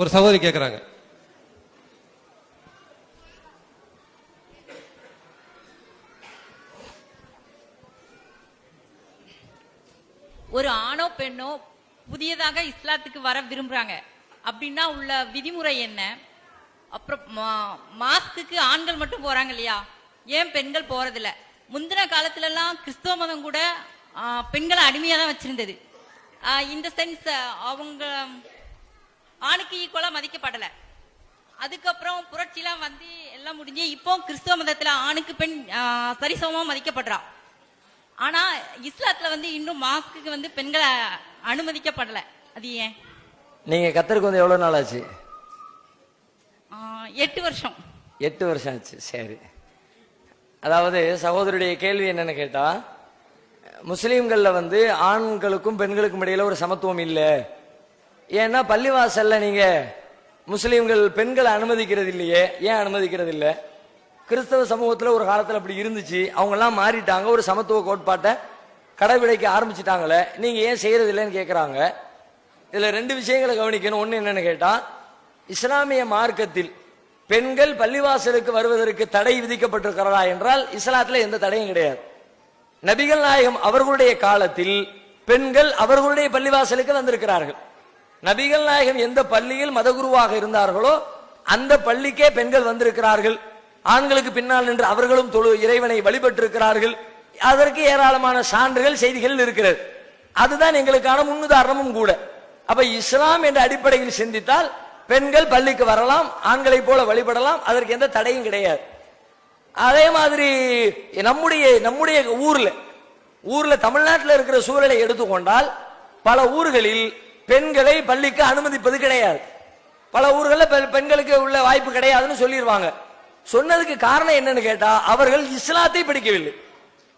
ஒரு சகோதரி கேட்குறாங்க ஒரு ஆணோ பெண்ணோ புதியதாக இஸ்லாத்துக்கு வர விரும்புறாங்க. அப்படின்னா உள்ள விதிமுறை என்ன? அப்புறம் மா- ஆண்கள் மட்டும் போறாங்க இல்லையா? ஏன் பெண்கள் போறதில்ல? முந்தின காலத்துல எல்லாம் கிறிஸ்தவ மதம் கூட பெண்களை அடிமையா தான் வச்சிருந்தது இந்த சென்ஸ் அவங்க ஆணுக்கு ஈக்குவலா மதிக்கப்படல. அதுக்கப்புறம் புரட்சிலாம் வந்து எல்லாம் முடிஞ்சு இப்போ கிறிஸ்தவ மதத்துல ஆணுக்கு பெண் சரிசமமா மதிக்கப்படுறா. ஆனா இஸ்லாத்துல வந்து இன்னும் மாஸ்க்கு வந்து பெண்களை அனுமதிக்கப்படல. அது ஏன்? நீங்க கத்தருக்கு வந்து எவ்வளவு நாள் ஆச்சு? எட்டு வருஷம். எட்டு வருஷம் ஆச்சு சரி. அதாவது சகோதரருடைய கேள்வி என்னன்னு கேட்டா முஸ்லீம்கள்ல வந்து ஆண்களுக்கும் பெண்களுக்கும் இடையில ஒரு சமத்துவம் இல்லை. ஏன்னா பள்ளிவாசல்ல நீங்க முஸ்லீம்கள் பெண்களை அனுமதிக்கிறது இல்லையே ஏன் அனுமதிக்கிறது இல்லை கிறிஸ்தவ சமூகத்தில் ஒரு காலத்தில் அப்படி இருந்துச்சு. அவங்க எல்லாம் மாறிட்டாங்க. ஒரு சமத்துவ கோட்பாட்டை கடைபிடிக்க ஆரம்பிச்சிட்டாங்களே. நீங்க ஏன் செய்யறது இல்லைன்னு கேட்குறாங்க இதில் ரெண்டு விஷயங்களை கவனிக்கணும். ஒன்று என்னன்னு கேட்டால் இஸ்லாமிய மார்க்கத்தில் பெண்கள் பள்ளிவாசலுக்கு வருவதற்கு தடை விதிக்கப்பட்டிருக்கிறதா என்றால் இஸ்லாத்தில் எந்த தடையும் கிடையாது. நபிகள் நாயகம் அவர்களுடைய காலத்தில் பெண்கள் அவர்களுடைய பள்ளிவாசலுக்கு வந்திருக்கிறார்கள். நபிகள் நாயகம் எந்த பள்ளியில் மதகுருவாக இருந்தார்களோ அந்த பள்ளிக்கே பெண்கள் வந்திருக்கிறார்கள். ஆண்களுக்கு பின்னால் நின்று அவர்களும் தொழு இறைவனை வழிபட்டிருக்கிறார்கள். அதற்கு ஏராளமான சான்றுகள் செய்திகள் இருக்கிறது. அதுதான் எங்களுக்கான முன்னுதாரணமும் கூட. அப்ப இஸ்லாம் என்ற அடிப்படையில் சிந்தித்தால் பெண்கள் பள்ளிக்கு வரலாம் ஆண்களைப் போல வழிபடலாம் அதற்கு எந்த தடையும் கிடையாது. அதே மாதிரி நம்முடைய நம்முடைய ஊர்ல ஊர்ல தமிழ்நாட்டில் இருக்கிற சூழலை எடுத்துக்கொண்டால் பல ஊர்களில் பெண்களை பள்ளிக்கு அனுமதிப்பது கிடையாது. பல ஊர்களில் பெ- பெண்களுக்கு உள்ள வாய்ப்பு கிடையாதுன்னு சொல்லிடுவாங்க சொன்னதுக்கு காரணம் என்னன்னு கேட்டா அவர்கள் இஸ்லாத்தை படிக்கவில்லை.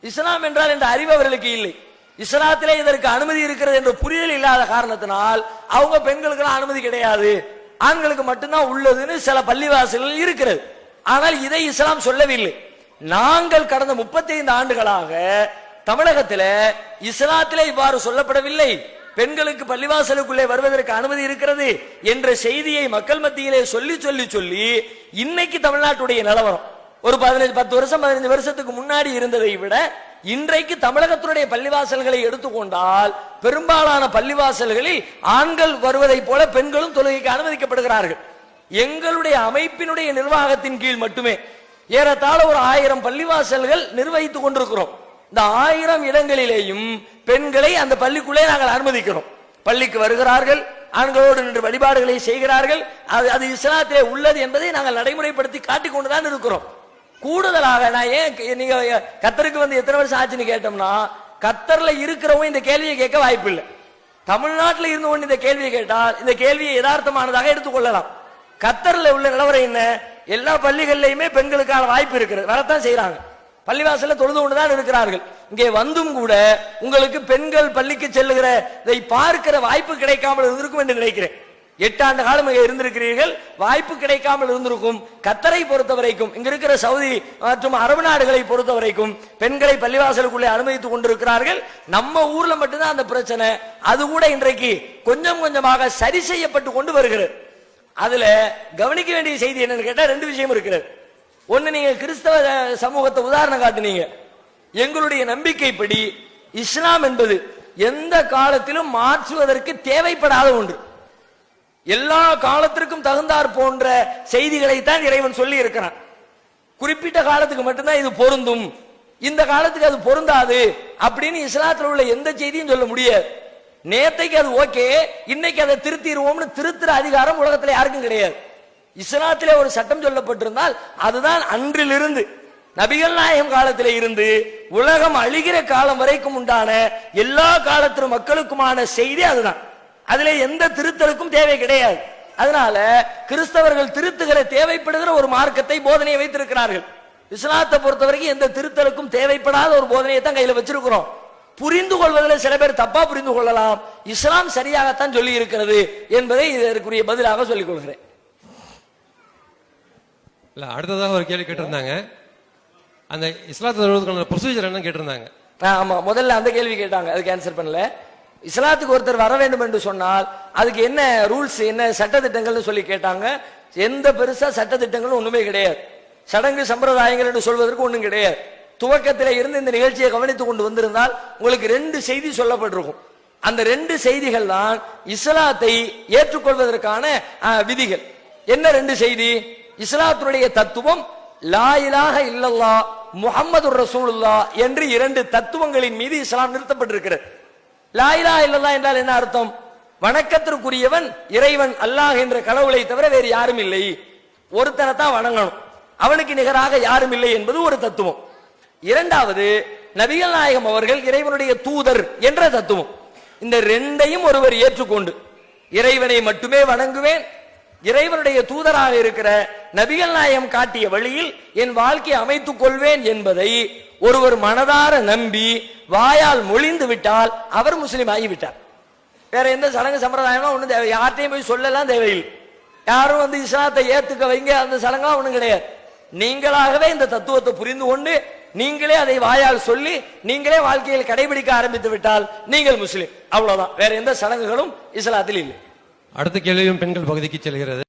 இஸ்லாம் என்றால் என்ற அறிவு அவர்களுக்கு இல்லை. இஸ்லாத்திலே இதற்கு அனுமதி இருக்கிறது என்ற புரிதல் இல்லாத காரணத்தினால் அவங்க பெண்களுக்கு அனுமதி கிடையாது. ஆண்களுக்கு மட்டும்தான் உள்ளதுன்னு சில பள்ளிவாசல்கள் இருக்கிறது. ஆனால் இதை இஸ்லாம் சொல்லவில்லை. நாங்கள் கடந்த 35 ஆண்டுகளாக தமிழகத்தில் இஸ்லாத்திலே இவ்வாறு சொல்லப்படவில்லை. பெண்களுக்கு பள்ளிவாசலுக்குள்ளே வருவதற்கு அனுமதி இருக்கிறது என்ற செய்தியை மக்கள் மத்தியிலே சொல்லி சொல்லி சொல்லி இன்னைக்கு தமிழ்நாட்டுடைய நிலவரம். ஒரு பதினஞ்சு பத்து வருஷம் பதினஞ்சு வருஷத்துக்கு முன்னாடி இருந்ததை விட இன்றைக்கு தமிழகத்தினுடைய பள்ளிவாசல்களை எடுத்துக்கொண்டால் பெரும்பாலான பள்ளிவாசல்களில் ஆண்கள் வருவதைப் போல பெண்களும் தொழுகைக்கு அனுமதிக்கப்படுகிறார்கள். எங்களுடைய அமைப்பினுடைய நிர்வாகத்தின் கீழ் மட்டுமே. ஏறத்தாழ ஒரு ஆயிரம் பள்ளிவாசல்கள் நிர்வகித்துக் கொண்டிருக்கிறோம். இந்த ஆயிரம் இடங்களிலேயும் பெண்களை அந்த பள்ளிக்குள்ளே நாங்கள் அனுமதிக்கிறோம் பள்ளிக்கு வருகிறார்கள் ஆண்களோடு நின்று வழிபாடுகளை செய்கிறார்கள் அது அது இஸ்லாத்திலே உள்ளது என்பதை நாங்கள் நடைமுறைப்படுத்தி காட்டிக்கொண்டுதான் இருக்கிறோம். கூடுதலாக நான் ஏன் கே- நீங்க கத்தருக்கு வந்து எத்தனை வருஷம் ஆச்சுன்னு கேட்டோம்னா கத்தர்ல இருக்கிறவங்க இந்த கேள்வியை கேட்க வாய்ப்பு இல்லை தமிழ்நாட்டில் இருந்து கொண்டு இந்த கேள்வியை கேட்டால் இந்த கேள்வியை யதார்த்தமானதாக எடுத்துக்கொள்ளலாம் கத்தர்ல உள்ள நிலவரம் என்ன? எல்லா பள்ளிகள்லையுமே பெண்களுக்கான வாய்ப்பு இருக்கிறது. வரத்தான் செய்யறாங்க பள்ளிவாசல தொழுது கொண்டுதான் இருக்கிறார்கள். இங்கே வந்தும் கூட உங்களுக்கு பெண்கள் பள்ளிக்கு செல்லுகிற இதை பார்க்கிற வாய்ப்பு கிடைக்காமல் இருந்திருக்கும் என்று நினைக்கிறேன். எட்டாண்டு காலம் இங்கே இருந்திருக்கிறீர்கள் வாய்ப்பு கிடைக்காமல் இருந்திருக்கும். கத்தரை பொறுத்த வரைக்கும் இங்க இருக்கிற சவுதி மற்றும் அரபு நாடுகளை பொறுத்த வரைக்கும் பெண்களை பள்ளிவாசலுக்குள்ளே அனுமதித்துக் கொண்டிருக்கிறார்கள். நம்ம ஊர்ல மட்டும்தான் அந்த பிரச்சனை. அது கூட இன்றைக்கு கொஞ்சம் கொஞ்சமாக சரி செய்யப்பட்டு கொண்டு வருகிறது. அதுல கவனிக்க வேண்டிய செய்தி என்னன்னு கேட்டா ரெண்டு விஷயம் இருக்கிறது. ஒன்று நீங்க கிறிஸ்தவ சமூகத்தை உதாரணம் காட்டுனீங்க. எங்களுடைய நம்பிக்கைப்படி இஸ்லாம் என்பது எந்த காலத்திலும் மாற்றுவதற்கு தேவைப்படாத ஒன்று. எல்லா காலத்திற்கும் தகுந்தாற் போன்ற செய்திகளை தான் இறைவன் சொல்லி இருக்கிறான் குறிப்பிட்ட காலத்துக்கு மட்டும்தான் இது பொருந்தும். இந்த காலத்துக்கு அது பொருந்தாது அப்படின்னு இஸ்லாத்தில் உள்ள எந்த செய்தியும் சொல்ல முடியாது. நேத்தைக்கு அது ஓகே இன்னைக்கு அதை திருத்திடுவோம்னு திருத்துற அதிகாரம் உலகத்தில் யாருக்கும் கிடையாது. இஸ்லாத்திலே ஒரு சட்டம் சொல்லப்பட்டிருந்தால் அதுதான் அன்றிலிருந்து நபிகள் நாயகம் காலத்தில் இருந்து உலகம் அழிகிற காலம் வரைக்கும் உண்டான எல்லா காலத்திலும் மக்களுக்குமான செய்தி அதுதான். அதுல எந்த திருத்தலுக்கும் தேவை கிடையாது. அதனால கிறிஸ்தவர்கள் திருத்துகிற தேவைப்படுகிற ஒரு மார்க்கத்தை போதனையை வைத்திருக்கிறார்கள். இஸ்லாத்தை பொறுத்தவரைக்கும் எந்த திருத்தலுக்கும் தேவைப்படாத ஒரு போதனையை தான் கையில வச்சிருக்கிறோம். புரிந்து கொள்வதில் சில பேர் தப்பா புரிந்து கொள்ளலாம். இஸ்லாம் சரியாகத்தான் சொல்லி இருக்கிறது என்பதை இதற்குரிய பதிலாக சொல்லிக் கொள்கிறேன். இல்ல அடுத்ததாக ஒரு கேள்வி கேட்டிருந்தாங்க. அந்த இஸ்லாத்தை வருவதற்கான ப்ரொசீஜர் என்னன்னு கேட்டிருந்தாங்க. ஆ, ஆமா. முதல்ல அந்த கேள்வி கேட்டாங்க. அதுக்கு ஆன்சர் பண்ணல. இஸ்லாத்துக்கு ஒருத்தர் வர வேண்டும் என்று சொன்னால் அதுக்கு என்ன ரூல்ஸ் என்ன சட்டத்திட்டங்கள்னு சொல்லி கேட்டாங்க. எந்த பெருசா சட்டத்திட்டங்களும் ஒண்ணுமே கிடையாது. சடங்கு சம்பிரதாயங்கள் என்று சொல்வதற்கு ஒண்ணும் கிடையாது. துவக்கத்தில் இருந்து இந்த நிகழ்ச்சியை கவனித்துக் கொண்டு வந்திருந்தால் உங்களுக்கு ரெண்டு செய்தி சொல்லப்பட்டிருக்கும். அந்த ரெண்டு செய்திகள் தான் இஸ்லாத்தை ஏற்றுக்கொள்வதற்கான விதிகள். என்ன ரெண்டு செய்தி? இஸ்லாத்தினுடைய தத்துவம் லா இலாஹ இல்லல்லா முகமது ரசூலுல்லா என்று இரண்டு தத்துவங்களின் மீது இஸ்லாம் நிறுத்தப்பட்டிருக்கிறது. லா இலாஹ இல்லல்லா என்றால் என்ன அர்த்தம்? வணக்கத்திற்குரியவன் இறைவன் அல்லாஹ் என்ற கடவுளை தவிர வேறு யாரும் இல்லை. ஒருத்தனை தான் வணங்கணும். அவனுக்கு நிகராக யாரும் இல்லை என்பது ஒரு தத்துவம். இரண்டாவது நபிகள் நாயகம் அவர்கள் இறைவனுடைய தூதர் என்ற தத்துவம். இந்த ரெண்டையும் ஒருவர் ஏற்றுக்கொண்டு இறைவனை மட்டுமே வணங்குவேன் இறைவனுடைய தூதராக இருக்கிற நபிகள் நாயம் காட்டிய வழியில் என் வாழ்க்கையை அமைத்துக் கொள்வேன் என்பதை ஒருவர் மனதார நம்பி வாயால் மொழிந்து விட்டால் அவர் முஸ்லீம் ஆகிவிட்டார். வேற எந்த சடங்கு சம்பிரதாயமா ஒன்றும் தேவை யார்ட்டையும் போய் சொல்லலாம் தேவையில்லை. யாரும் வந்து இஸ்லாத்தை ஏத்துக்க வைங்க அந்த சடங்கா ஒன்றும் கிடையாது. நீங்களாகவே இந்த தத்துவத்தை புரிந்து கொண்டு நீங்களே அதை வாயால் சொல்லி நீங்களே வாழ்க்கையில் கடைபிடிக்க ஆரம்பித்து விட்டால் நீங்கள் முஸ்லீம். அவ்வளவுதான். வேற எந்த சடங்குகளும் இஸ்லாத்தில் இல்லை. அடுத்த கேள்வியும் பெண்கள் பகுதிக்கு செல்கிறது.